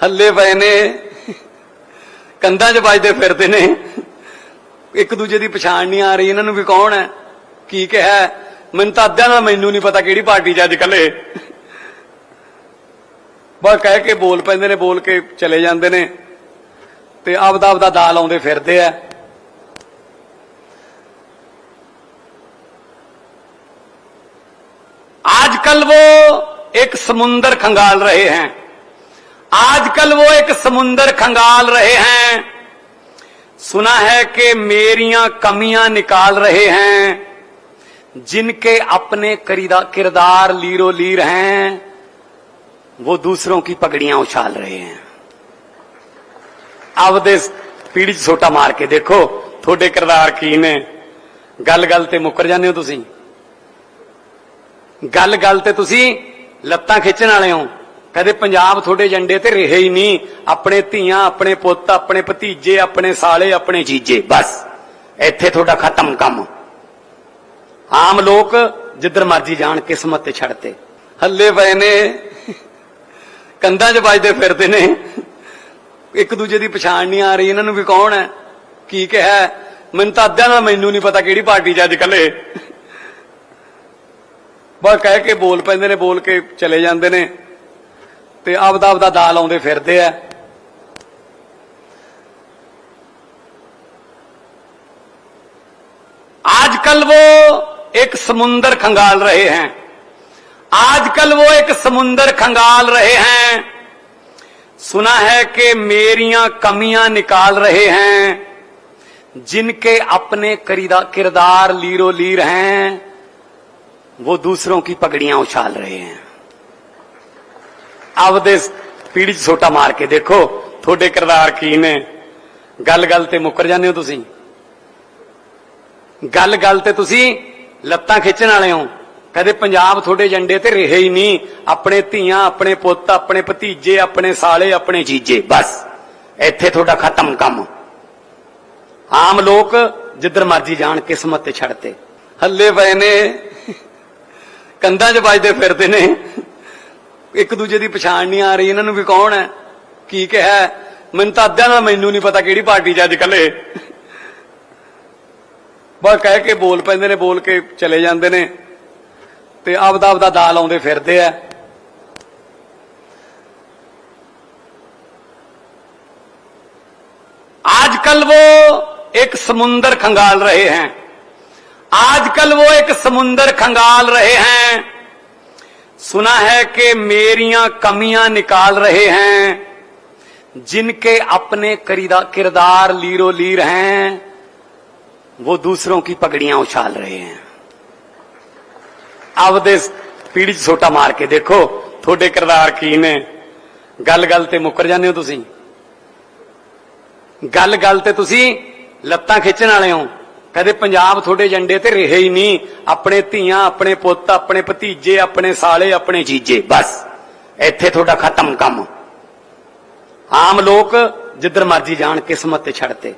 ਹੱਲੇ ਪਏ ਨੇ ਕੰਧਾਂ 'ਚ ਵੱਜਦੇ ਫਿਰਦੇ ਨੇ ਇੱਕ ਦੂਜੇ ਦੀ ਪਛਾਣ ਨਹੀਂ ਆ ਰਹੀ ਇਹਨਾਂ ਨੂੰ ਵੀ ਕੌਣ ਹੈ ਕੀ ਕਿਹਾ ਹੈ? ਮੈਨੂੰ ਤਾਂ ਅੱਧਿਆਂ ਦਾ ਮੈਨੂੰ ਨਹੀਂ ਪਤਾ ਕਿਹੜੀ ਪਾਰਟੀ 'ਚ ਅੱਜ ਕੱਲੇ ਬਸ ਕਹਿ ਕੇ ਬੋਲ ਪੈਂਦੇ ਨੇ ਬੋਲ ਕੇ ਚਲੇ ਜਾਂਦੇ ਨੇ ਤੇ ਆਪਦਾ ਆਪਦਾ ਦਾ ਲਾਉਂਦੇ ਫਿਰਦੇ ਆ आजकल वो एक समुंदर खंगाल रहे हैं आजकल वो एक समुंदर खंगाल रहे हैं। सुना है कि मेरिया कमियाँ निकाल रहे हैं। जिनके अपने किरदार लीरो लीर हैं, वो दूसरों की पगड़ियाँ उछाल रहे हैं। अब दे पीढ़ी छोटा मार के देखो, थोड़े किरदार की ने गल गल ते मुकर जाने हो तुसी। गल गल ते तुसी लत्तां वाले हो। ਕਦੇ ਪੰਜਾਬ ਤੁਹਾਡੇ ਏਜੰਡੇ ਤੇ ਰਹੇ ਹੀ ਨਹੀਂ। ਆਪਣੇ ਧੀਆਂ, ਆਪਣੇ ਪੁੱਤ, ਆਪਣੇ ਭਤੀਜੇ, ਆਪਣੇ ਸਾਲੇ, ਆਪਣੇ ਜੀਜੇ, ਬਸ। ਇੱਥੇ ਤੁਹਾਡਾ ਖਤਮ ਕੰਮ। ਆਮ ਲੋਕ ਜਿੱਧਰ ਮਰਜ਼ੀ ਜਾਣ, ਕਿਸਮਤ ਤੇ ਛੱਡਤੇ ਹੱਲੇ ਪਏ ਨੇ। ਕੰਧਾਂ 'ਚ ਵੱਜਦੇ ਫਿਰਦੇ ਨੇ। ਇੱਕ ਦੂਜੇ ਦੀ ਪਛਾਣ ਨਹੀਂ ਆ ਰਹੀ। ਇਹਨਾਂ ਨੂੰ ਵੀ ਕੌਣ ਹੈ? ਕੀ ਕਿਹਾ ਮੈਨੂੰ ਤਾਂ ਅੱਧਿਆਂ ਦਾ ਮੈਨੂੰ ਨਹੀਂ ਪਤਾ ਕਿਹੜੀ ਪਾਰਟੀ 'ਚ ਅੱਜ ਕੱਲੇ ਬਸ ਕਹਿ ਕੇ ਬੋਲ ਪੈਂਦੇ ਨੇ, ਬੋਲ ਕੇ ਚਲੇ ਜਾਂਦੇ ਨੇ। ਤੇ ਆਪਦਾ ਆਪਦਾ ਦਾ ਲਾਉਂਦੇ ਫਿਰਦੇ ਆ आजकल वो एक समुंदर खंगाल रहे हैं आजकल वो एक समुंदर खंगाल रहे हैं सुना है कि मेरियां कमियां निकाल रहे हैं जिनके अपने करीदा- किरदार लीरो लीर हैं वो दूसरों की पगड़ियां उछाल रहे हैं ਆਪਦੇ ਪੀੜੀ 'ਚ ਛੋਟਾ ਮਾਰ ਕੇ ਦੇਖੋ, ਤੁਹਾਡੇ ਕਿਰਦਾਰ ਕੀ ਨੇ? ਗੱਲ ਗੱਲ ਤੇ ਮੁੱਕਰ ਜਾਂਦੇ ਹੋ ਤੁਸੀਂ? ਗੱਲ ਗੱਲ ਤੇ ਤੁਸੀਂ ਲੱਤਾਂ ਖਿੱਚਣ ਵਾਲੇ ਹੋ। ਕਦੇ ਪੰਜਾਬ ਤੁਹਾਡੇ ਏਜੰਡੇ ਤੇ ਰਹੇ ਹੀ ਨਹੀਂ। ਆਪਣੇ ਧੀਆਂ, ਆਪਣੇ ਪੁੱਤ, ਆਪਣੇ ਭਤੀਜੇ, ਆਪਣੇ ਸਾਲੇ, ਆਪਣੇ ਜੀਜੇ, ਬਸ। ਇੱਥੇ ਤੁਹਾਡਾ ਖਤਮ ਕੰਮ। ਆਮ ਲੋਕ ਜਿੱਧਰ ਮਰਜ਼ੀ ਜਾਣ, ਕਿਸਮਤ ਤੇ ਛੱਡਤੇ ਹੱਲੇ ਪਏ ਨੇ, ਕੰਧਾਂ 'ਚ ਵੱਜਦੇ ਫਿਰਦੇ ਨੇ। ਇੱਕ ਦੂਜੇ ਦੀ ਪਛਾਣ ਨਹੀਂ ਆ ਰਹੀ ਇਹਨਾਂ ਨੂੰ ਵੀ ਕੌਣ ਹੈ ਕੀ ਕਿਹਾ ਹੈ? ਮੈਨੂੰ ਤਾਂ ਅੱਧਿਆਂ ਦਾ ਮੈਨੂੰ ਨਹੀਂ ਪਤਾ ਕਿਹੜੀ ਪਾਰਟੀ 'ਚ ਅੱਜ ਕੱਲੇ ਬਸ ਕਹਿ ਕੇ ਬੋਲ ਪੈਂਦੇ ਨੇ ਬੋਲ ਕੇ ਚਲੇ ਜਾਂਦੇ ਨੇ ਤੇ ਆਪਦਾ ਆਪਦਾ ਦਾ ਲਾਉਂਦੇ ਫਿਰਦੇ ਆ आजकल वो एक समुंदर खंगाल रहे हैं आजकल वो एक समुंदर खंगाल रहे हैं सुना है कि मेरियां कमियां निकाल रहे हैं जिनके अपने करीदा- किरदार लीरो लीर हैं वो दूसरों की पगड़ियां उछाल रहे हैं ਆਪਦੇ ਪੀੜੀ 'ਚ ਛੋਟਾ ਮਾਰ ਕੇ ਦੇਖੋ ਤੁਹਾਡੇ ਕਿਰਦਾਰ ਕੀ ਨੇ ਗੱਲ ਗੱਲ ਤੇ ਮੁੱਕਰ ਜਾਂਦੇ ਹੋ ਤੁਸੀਂ ਗੱਲ ਗੱਲ ਤੇ ਤੁਸੀਂ ਲੱਤਾਂ ਖਿੱਚਣ ਵਾਲੇ ਹੋ ਕਦੇ ਪੰਜਾਬ ਤੁਹਾਡੇ ਏਜੰਡੇ ਤੇ ਰਹੇ ਹੀ ਨਹੀਂ। ਆਪਣੇ ਧੀਆਂ, ਆਪਣੇ ਪੁੱਤ, ਆਪਣੇ ਭਤੀਜੇ, ਆਪਣੇ ਸਾਲੇ, ਆਪਣੇ ਜੀਜੇ, ਬਸ। ਇੱਥੇ ਤੁਹਾਡਾ ਖਤਮ ਕੰਮ। ਆਮ ਲੋਕ ਜਿੱਧਰ ਮਰਜ਼ੀ ਜਾਣ, ਕਿਸਮਤ ਤੇ ਛੱਡਤੇ